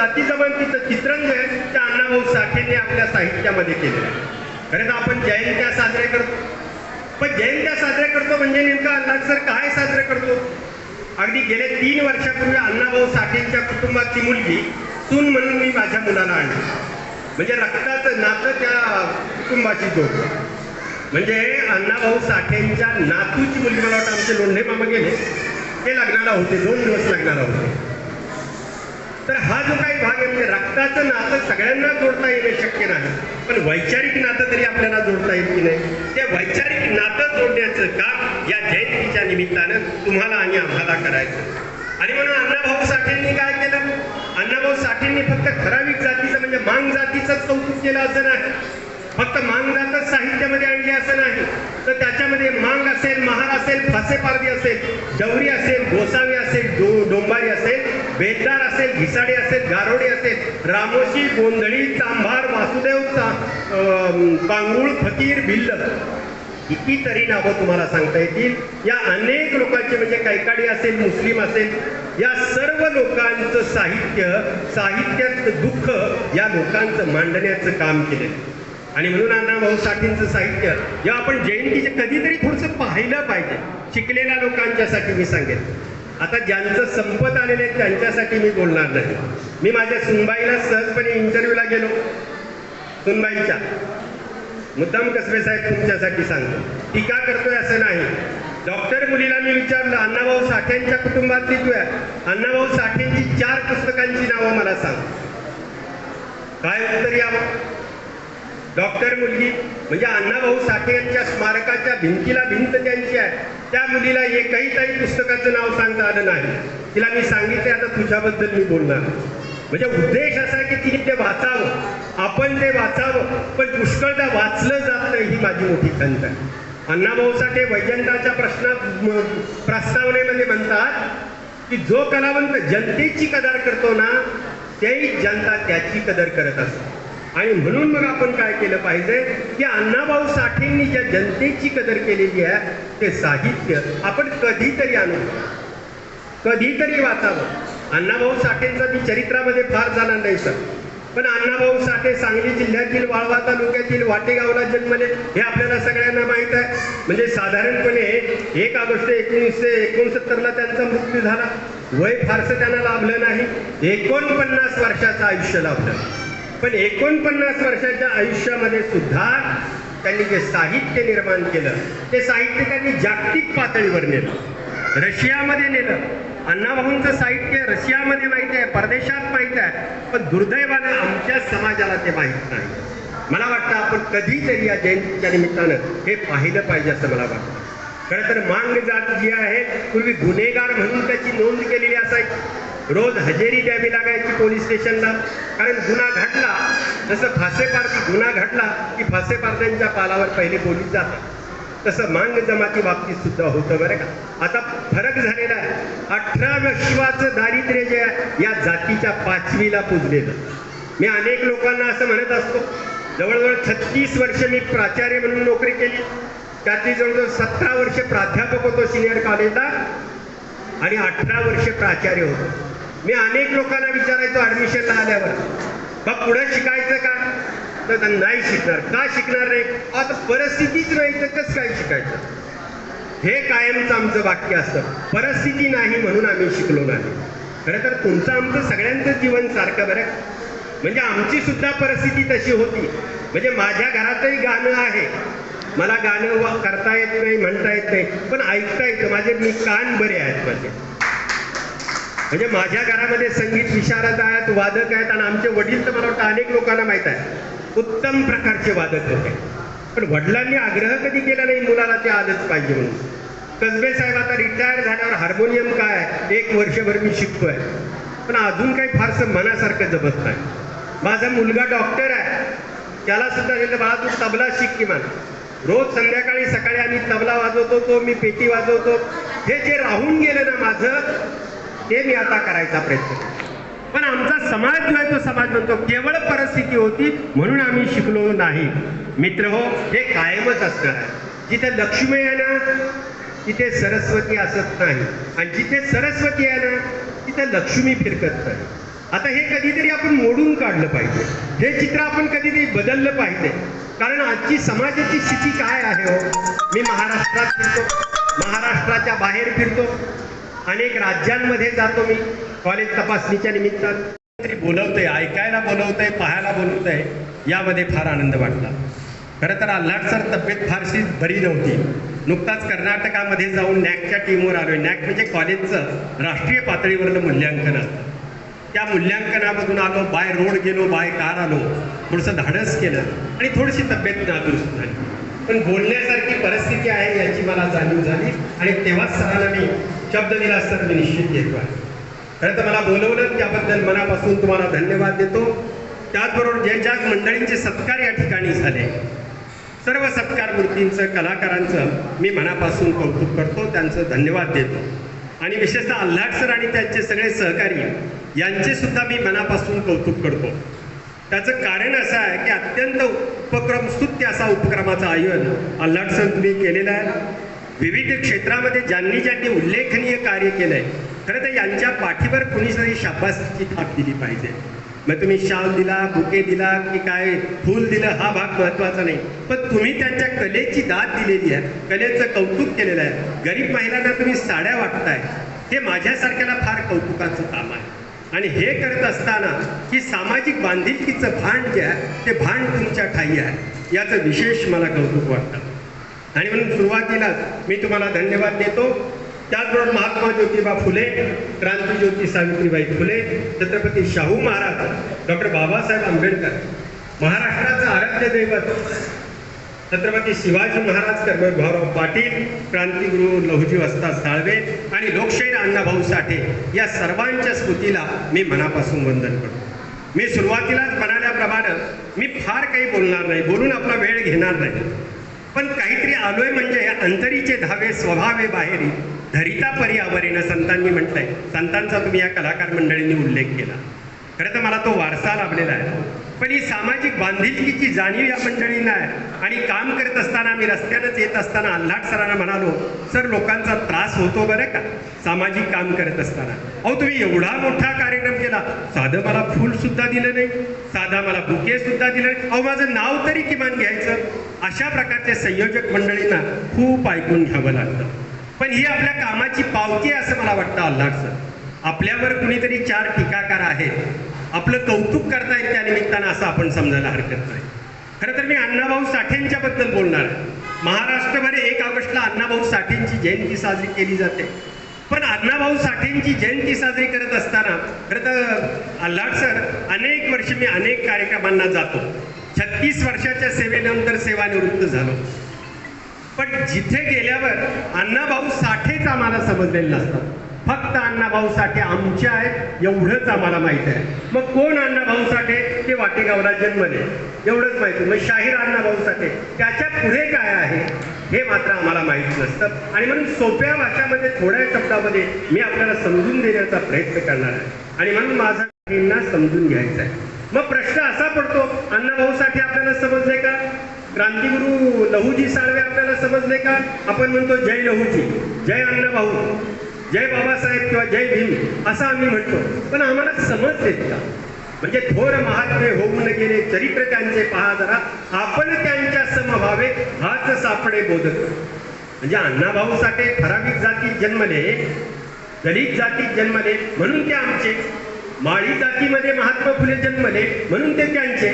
जाती जमातीचं चित्रण जे आहे ते अण्णाभाऊ साठेंनी आपल्या साहित्यामध्ये केलेलं आहे. खरं तर आपण जयंत्या साजरे करतो. पण जयंत्या साजरे करतो म्हणजे नेमका अण्णा सर काय साजरे करतो? अगदी गेले तीन वर्षापूर्वी अण्णाभाऊ साठेंच्या कुटुंबाची मुलगी सून म्हणून मी माझ्या मुलाला आणली. म्हणजे रक्ताचं नातं त्या कुटुंबाची जोड म्हणजे अण्णाभाऊ साठेंच्या नातूची मुलगी मला वाटतं आमचे लोंढे मामा गेले. ते लग्नाला होते दोन दिवस लग्नाला होते. तर हा जो काही भाग आहे म्हणजे रक्ताचं नातं सगळ्यांना जोडता येणं शक्य नाही. पण वैचारिक नातं तरी आपल्याला जोडता येत की नाही? ते वैचारिक नातं जोडण्याचं काम या जयंतीच्या निमित्तानं तुम्हाला आणि आम्हाला करायचं. आणि म्हणून अण्णाभाऊ साठेंनी काय केलं? अण्णाभाऊ साठेंनी फक्त ठराविक जातीचं म्हणजे मांग जातीचंच कौतुक केलं असं नाही. फक्त मांग जातच साहित्यामध्ये आणली असं नाही. तर त्याच्यामध्ये मांग असेल महार असेल फासेपारदी असेल डवरी असेल गोसावी असेल डोंबारी असेल बेलदार असेल घिसाडे असेल गारोडे असेल रामोशी गोंधळी चांभार वासुदेव पांगुळ फकीर भिल्ल कितीतरी नावं तुम्हाला सांगता येतील. या अनेक लोकांचे म्हणजे कैकाडी असेल मुस्लिम असेल या सर्व लोकांचं साहित्य साहित्यात दुःख या लोकांचं मांडण्याचं काम केलेलं आणि म्हणून अण्णाभाऊ साठींचं साहित्य जेव्हा आपण जयंतीचे कधीतरी थोडंसं पाहिलं पाहिजे. शिकलेल्या लोकांच्यासाठी मी सांगेन. आता ज्यांचं संपत आलेलं आहे त्यांच्यासाठी मी बोलणार नाही. मी माझ्या सुनबाईला सहजपणे इंटरव्ह्यूला गेलो. सुनबाईच्या. मुद्दाम कसबे साहेब तुमच्यासाठी सांगतो. टीका करतोय असं नाही. डॉक्टर मुलीला मी विचारलं अण्णाभाऊ साठेंच्या कुटुंबातली तू अण्णाभाऊ साठेंची चार पुस्तकांची नावं मला सांग. काय उत्तर यावं? डॉक्टर मुलगी म्हणजे अण्णाभाऊ साठे यांच्या स्मारकाच्या भिंतीला भिंत त्यांची आहे. त्या मुलीला एकही काही पुस्तकाचं नाव सांगता आलं नाही. तिला मी सांगितलं आता तुझ्याबद्दल मी बोलणार. म्हणजे उद्देश असा की तिने ते वाचावं. आपण ते वाचावं पण पुष्कळदा वाचलं जात नाही ही माझी मोठी खंत आहे. अण्णाभाऊ साठे वैजंताच्या प्रश्नात प्रस्तावनेमध्ये म्हणतात की जो कलावंत जनतेची कदर करतो ना तेही जनता त्याची कदर करत असते. आणि म्हणून मग आपण काय केलं पाहिजे? की अण्णाभाऊ साठेंनी ज्या जनतेची कदर केलेली आहे ते साहित्य आपण कधीतरी आणू. कधीतरी वाचावं. अण्णाभाऊ साठेंचा मी चरित्रामध्ये फार झाला नाही सर. पण अण्णाभाऊ साठे सांगली जिल्ह्यातील वाळवा तालुक्यातील वाटेगावला जन्मले हे आपल्याला सगळ्यांना माहीत आहे. म्हणजे साधारणपणे एक ऑगस्ट एकोणीसशे एकोणसत्तरला त्यांचा मृत्यू झाला. वय फारसं त्यांना लाभलं नाही. एकोणपन्नास वर्षाचं आयुष्य लाभलं. पण एकोणपन्नास वर्षाच्या आयुष्यामध्ये सुद्धा त्यांनी जे साहित्य निर्माण केलं ते साहित्य त्यांनी जागतिक पातळीवर नेलं. रशियामध्ये नेलं. अण्णाभाऊंचं साहित्य रशियामध्ये माहीत आहे परदेशात माहीत आहे पण दुर्दैवानं आमच्या समाजाला ते माहीत नाही. मला वाटतं आपण कधीतरी या जयंतीच्या निमित्तानं हे पाहिलं पाहिजे असं मला वाटतं. खरं तर मांग जात जी आहे पूर्वी गुन्हेगार म्हणून त्याची नोंद केलेली असायची. रोज हजेरी द्यावी लागायची पोलीस स्टेशनला. कारण गुन्हा घडला जसं फासेपारती गुन्हा घडला की फासेपारद्यांच्या पालावर पहिले पोलीस जातात. तसं मांग जमाती बाबतीत सुद्धा होतं बरं का. आता फरक झालेला आहे. अठरा विश्वाचं दारिद्र्य जे आहे या जातीच्या पाचवीला पुजलेलं. मी अनेक लोकांना असं म्हणत असतो जवळजवळ छत्तीस वर्ष मी प्राचार्य म्हणून नोकरी केली. त्यातली जवळजवळ सतरा वर्ष प्राध्यापक होतो सिनियर कॉलेजला आणि अठरा वर्ष प्राचार्य होतो. मी अनेक लोकांना विचारायचो ऍडमिशनला आल्यावर. मग पुढे शिकायचं का? तर नाही शिकणार. का शिकणार नाही आता परिस्थितीच नाही तर कसं काय शिकायचं? हे कायमचं आमचं वाक्य असतं. परिस्थिती नाही म्हणून आम्ही शिकलो नाही. खरं तर तुमचं आमचं सगळ्यांचं जीवन सारखं बरं. म्हणजे आमची सुद्धा परिस्थिती तशी होती. म्हणजे माझ्या घरातही गाणं आहे. मला गाणं वा- करता येत नाही म्हणता येत नाही. पण ऐकता येतं. माझे मी कान बरे आहेत माझे. म्हणजे माझ्या घरामध्ये संगीत विशारद आहेत वादक आहेत आणि आमचे वडील तर मला वाटतं अनेक लोकांना माहीत आहे उत्तम प्रकारचे वादक होते. पण वडिलांनी आग्रह कधी केला नाही मुलाला ते आलंच पाहिजे म्हणून? कसबे साहेब आता रिटायर झाल्यावर हार्मोनियम काय एक वर्षभर मी शिकतोय. पण अजून काही फारसं मनासारखं जमत नाही. माझा मुलगा डॉक्टर आहे. त्याला सुद्धा सांगितलं बाळा तू तबला शिक किमान रोज संध्याकाळी सकाळी आम्ही तबला वाजवतो तो मी पेटी वाजवतो. हे जे राहून गेलं ना माझं ते मी आता करायचा प्रयत्न करतो. पण आमचा समाज जो आहे तो समाज म्हणतो केवळ परिस्थिती होती म्हणून आम्ही शिकलो नाही. मित्र हो हे कायमच असणार आहे जिथे लक्ष्मी आहे ना तिथे सरस्वती असत नाही. आणि जिथे सरस्वती आहे ना तिथे लक्ष्मी फिरकत नाही. आता हे कधीतरी आपण मोडून काढलं पाहिजे. हे चित्र आपण कधीतरी बदललं पाहिजे. कारण आजची समाजाची स्थिती काय आहे हो? मी महाराष्ट्रात फिरतो. महाराष्ट्राच्या बाहेर फिरतो. अनेक राज्यांमध्ये जातो मी. कॉलेज तपासणीच्या निमित्तात. तरी बोलवतंय ऐकायला बोलवतंय पाहायला बोलवतंय यामध्ये फार आनंद वाटला. खरं तर आल्हाट सर तब्येत फारशी बरी नव्हती. नुकताच कर्नाटकामध्ये जाऊन नॅकच्या टीमवर आलोय. नॅक म्हणजे कॉलेजचं राष्ट्रीय पातळीवरलं मूल्यांकन असतं. त्या मूल्यांकनामधून आलो बाय रोड गेलो बाय कार आलो. थोडंसं धाडस केलं आणि थोडीशी तब्येत नादुरुस्त झाली. पण बोलण्यासारखी परिस्थिती आहे याची मला जाणीव झाली आणि तेव्हाच सरांना मी शब्द दिला असतात मी निश्चित घेतो आहे. खरं तर मला बोलवलं त्याबद्दल मनापासून तुम्हाला धन्यवाद देतो. त्याचबरोबर जे ज्या मंडळींचे सत्कार या ठिकाणी झाले सर्व सत्कार मूर्तींचं कलाकारांचं मी मनापासून कौतुक करतो त्यांचं धन्यवाद देतो. आणि विशेषतः आल्हाड सर आणि त्यांचे सगळे सहकारी यांचे सुद्धा मी मनापासून कौतुक करतो. त्याचं कारण असं आहे की अत्यंत उपक्रम स्तुत्य असा उपक्रमाचं आयोजन आल्हाड सर तुम्ही केलेलं आहे. विविध क्षेत्रामध्ये ज्यांनी ज्यांनी उल्लेखनीय कार्य केलं आहे खरं तर यांच्या पाठीवर कुणीतरी शाबासची थाप दिली पाहिजे. मग तुम्ही शाल दिला बुके दिला की काय फूल दिलं हा भाग महत्त्वाचा नाही. पण तुम्ही त्यांच्या कलेची दाद दिलेली आहे कलेचं कौतुक केलेलं आहे. गरीब महिलांना तुम्ही साड्या वाटताय हे माझ्यासारख्याला फार कौतुकाचं काम आहे. आणि हे करत असताना की सामाजिक बांधिलकीचं भांड जे आहे ते भांड तुमच्या ठाई आहे. याचं विशेष मला कौतुक वाटतं. आणि म्हणून सुरुवातीलाच मी तुम्हाला धन्यवाद देतो. त्याचबरोबर महात्मा ज्योतिबा फुले क्रांतीज्योती सावित्रीबाई फुले छत्रपती शाहू महाराज डॉक्टर बाबासाहेब आंबेडकर महाराष्ट्राचं आराध्य दैवत छत्रपती शिवाजी महाराज कर्मभाऊराव पाटील क्रांतिगुरू लहुजी वस्ता साळवे आणि लोकशाहीर अण्णाभाऊ साठे या सर्वांच्या स्मृतीला मी मनापासून वंदन करतो. मी सुरुवातीलाच म्हणाल्याप्रमाणे मी फार काही बोलणार नाही बोलून आपला वेळ घेणार नाही. पण काहीतरी आलोय म्हणजे अंतरीचे धावे स्वभावे बाहेरी धरिता पर्यावरण संतांनी म्हटलंय. संतांचा तुम्ही या कलाकार मंडळींनी उल्लेख केला. खरं तर मला तो वारसा लाभलेला आहे. पण ही सामाजिक बांधिलकीची जाणीव या मंडळींना आहे. आणि काम करत असताना मी रस्त्यानंच येत असताना अल्हाट सरांना म्हणालो सर लोकांचा त्रास होतो बरं का सामाजिक काम करत असताना. अहो तुम्ही एवढा मोठा कार्यक्रम केला. साधं मला फुलसुद्धा दिलं नाही. साधा मला बुकेसुद्धा दिलं नाही. अहो माझं नाव तरी किमान घ्यायचं. अशा प्रकारच्या संयोजक मंडळींना खूप ऐकून घ्यावं लागतं. पण ही आपल्या कामाची पावती आहे असं मला वाटतं अल्हाट सर. आपल्यावर कुणीतरी चार टीकाकार आहेत. आपलं कौतुक करतायत त्या निमित्तानं असं आपण समजायला हरकत नाही. खरं तर मी अण्णाभाऊ साठेंच्या बद्दल बोलणार आहे. महाराष्ट्रभर एक ऑगस्टला अण्णाभाऊ साठेंची जयंती साजरी केली जाते. पण अण्णाभाऊ साठेंची जयंती साजरी करत असताना खरं तर आल्हाट सर अनेक वर्ष मी अनेक कार्यक्रमांना जातो. छत्तीस वर्षाच्या सेवेनंतर सेवानिवृत्त झालो. पण जिथे गेल्यावर अण्णाभाऊ साठेच आम्हाला समजलेले नसतात. फक्त अण्णाभाऊ साठे आमचे आहेत एवढंच आम्हाला माहीत आहे. मग कोण अण्णाभाऊ साठे? ते वाटेगावला जन्मले. एवढंच माहिती मग शाहीर अण्णाभाऊ साठे त्याच्या पुढे काय आहे? हे मात्र आम्हाला माहीत नसतं. आणि म्हणून सोप्या भाषामध्ये थोड्या शब्दामध्ये मी आपल्याला समजून देण्याचा प्रयत्न करणार आहे. आणि म्हणून माझा काहींना समजून घ्यायचा आहे. मग प्रश्न असा पडतो अण्णाभाऊ साठे आपल्याला समजले का? क्रांतिगुरू लहूजी साळवे आपल्याला समजले का? आपण म्हणतो जय लहूजी जय अण्णाभाऊ जय बाबासाहेब किंवा जय भीम असं आम्ही म्हणतो. पण आम्हाला समजलेत का? म्हणजे थोर महात्मे होऊन गेले चरित्र त्यांचे पहा जरा. आपण त्यांच्या समभावे हाच सापडे बोधक म्हणजे अण्णाभाऊ साठे ठराविक जातीत जन्मले दलित जातीत जन्मले म्हणून ते आमचे. माळी जातीमध्ये महात्मा फुले जन्मले म्हणून ते त्यांचे.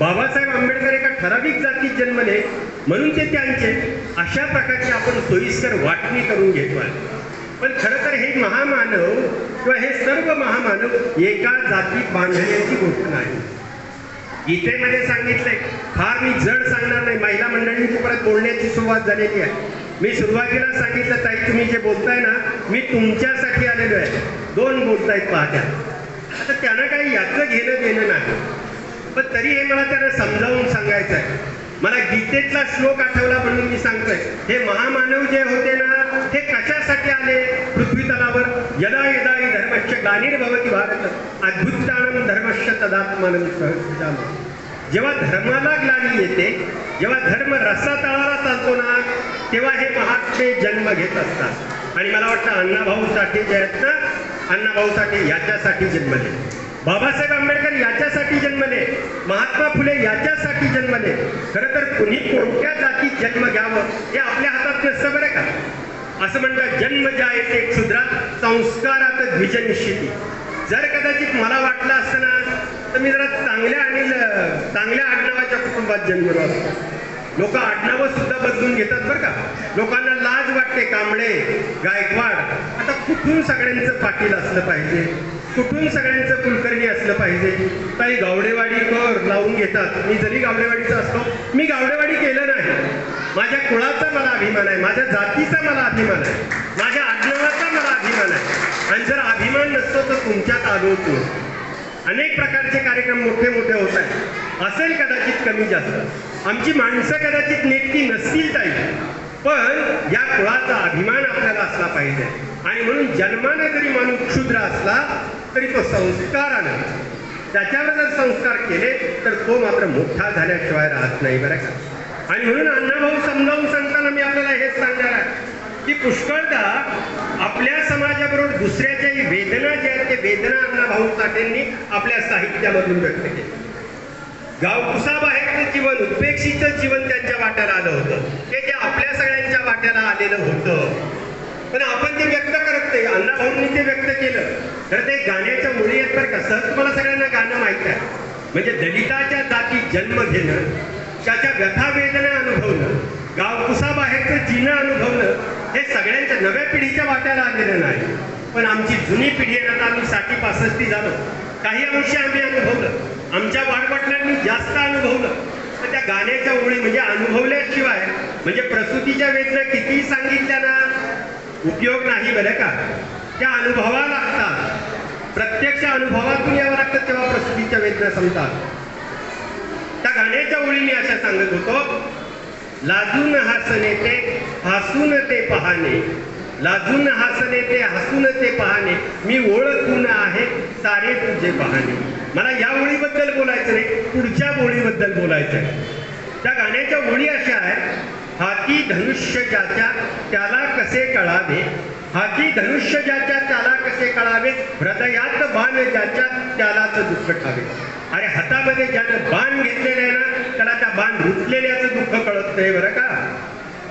बाबासाहेब आंबेडकर एका ठराविक जातीत जन्मले म्हणून ते त्यांचे. अशा प्रकारची आपण सोयीस्कर वाटणी करून घेतो आहे पण खरं तर हे महामानव किंवा हे सर्व महामानव एका जातीत बांधण्याची गोष्ट नाही. गीतेमध्ये सांगितलंय फार मी जड सांगणार नाही महिला मंडळींची परत बोलण्याची सुरुवात झालेली आहे. मी सुरुवातीला सांगितलं ताई तुम्ही जे बोलताय ना मी तुमच्यासाठी आलेलो आहे. दोन बोलतायत पाहत्या. आता त्यांना काही याचं घेणं देणं नाही. पण तरी हे मला त्यांना समजावून सांगायचं आहे. मला गीतेतला श्लोक आठवला म्हणून मी सांगतोय. हे महामानव जे होते ना हे कशासाठी आले? पृथ्वी तलावर यदा यदा हि धर्मश्च ग्लानिर्भवती भारत अद्भुतानं धर्मश्च तदात्मानं सहजाम जेव्हा धर्माला ग्लानी येते जेव्हा धर्म रसातळाला चालतो ना तेव्हा हे महात्मे जन्म घेत असतात. आणि मला वाटतं अण्णाभाऊ साठे जे आहेत ना अण्णाभाऊ साठे याच्यासाठी जन्मले बाबासाहेब आंबेडकर याच्यासाठी जन्मले महात्मा फुले याच्यासाठी जन्मले. खरं तर कुणी कोणत्या जातीत जन्म घ्यावं हे आपल्या हातात नसतं बरं का? असं म्हणतात जन्म ज्या येते क्षुद्रात संस्कारात द्विजनिश्चिती जर कदाचित मला वाटलं असतं ना तर मी जरा चांगल्या आणि चांगल्या आडनावाच्या कुटुंबात जन्मलो असतो. लोक आडनावं सुद्धा बदलून घेतात बरं का? लोकांना लाज वाटते कांबळे गायकवाड आता कुठून सगळ्यांचं पाटील असलं पाहिजे? कुठून सगळ्यांचं कुलकर्णी असलं पाहिजे? काही गावडेवाडी कर लावून घेतात. मी जरी गावडेवाडीचा असतो मी गावडेवाडी केलं नाही. माझ्या कुळाचा मला अभिमान आहे माझ्या जातीचा मला अभिमान आहे माझ्या आडनावाचा मला अभिमान आहे. आणि जर अभिमान नसतो तर तुमच्यात आलो होतो अनेक प्रकारचे कार्यक्रम मोठे मोठे होत आहेत. असेल कदाचित कमी जास्त. आमची माणसं कदाचित नेटकी नसतील ताई. पण या कुळाचा अभिमान आपल्याला असला पाहिजे. आणि म्हणून जन्माने जरी माणूस क्षुद्र असला तरी तो संस्कारानं त्याच्यावर जर संस्कार केले तर तो मात्र मोठा झाल्याशिवाय राहत नाही बरं का? आणि म्हणून अण्णाभाऊ समजावून सांगताना मी आपल्याला हेच सांगणार आहे की पुष्कळदा आपल्या समाजाबरोबर दुसऱ्याच्याही वेदना ज्या आहेत ते वेदना अण्णाभाऊ साठेंनी आपल्या साहित्यामधून व्यक्त केले. गावकुसाबाहेरचं जीवन उपेक्षीचं जीवन त्यांच्या वाट्याला आलं होतं. ते जे आपल्या सगळ्यांच्या वाट्याला आलेलं होतं. पण आपण ते व्यक्त ते अण्णाभाऊंनी ते व्यक्त केलं. तर ते गाण्याच्या मुळी आहेत बरं का. सहज तुम्हाला सगळ्यांना गाणं माहीत आहे. म्हणजे दलिताच्या जाती जन्म घेणं त्याच्या व्यथा वेदना अनुभवणं गाव कुसाबाहेरचं जीणं अनुभवणं हे सगळ्यांच्या नव्या पिढीच्या वाट्याला आलेलं नाही. पण आमची जुनी पिढी आहे ना आता आम्ही साठी पासष्टी झालो. काही अंशी आम्ही अनुभवलं. आमच्या वाडवडिलांनी जास्त अनुभवलं. तर त्या गाण्याच्या ओळी म्हणजे अनुभवल्याशिवाय म्हणजे प्रसूतीच्या वेदना कितीही सांगितल्या ना उपयोग नाही बरं का? त्या अनुभवा लागतात प्रत्यक्ष अनुभवातून यावं लागतात तेव्हा प्रसिद्धीच्या वेदना संपतात त्या गाण्याच्या ओळी मी अशा सांगत होतो लाजून हसने ते हसून ते पहाणे. लाजून हसने ते हसून ते पहाणे. मी ओळखून आहे सारे तुझे पहाणे. मला या ओळीबद्दल बोलायचं नाही पुढच्या ओळीबद्दल बोलायचं आहे. त्या गाण्याच्या ओळी अशा आहेत हाती धनुष्य ज्याच्या त्याला कसे कळावे? हाती धनुष्य ज्याच्या त्याला कसे कळावे? हृदयात बाण ज्याच्या त्यालाच दुःख ठावे. अरे हातामध्ये ज्यानं बाण घेतलेलं आहे ना त्याला त्या बाण रुतलेल्याचं दुःख कळत नाही बरं का?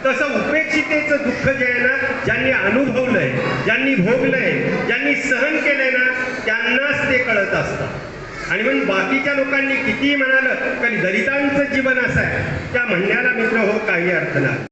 तसं उपेक्षितेचं दुःख जे आहे ना ज्यांनी अनुभवलंय ज्यांनी भोगलंय ज्यांनी सहन केलंय ना त्यांनाच ते कळत असतं. आणि म्हणून बाकीच्या लोकांनी कितीही म्हणालं कारण दलितांचं जीवन असं आहे. त्या म्हणण्याला मित्र हो काही अर्थ नाही.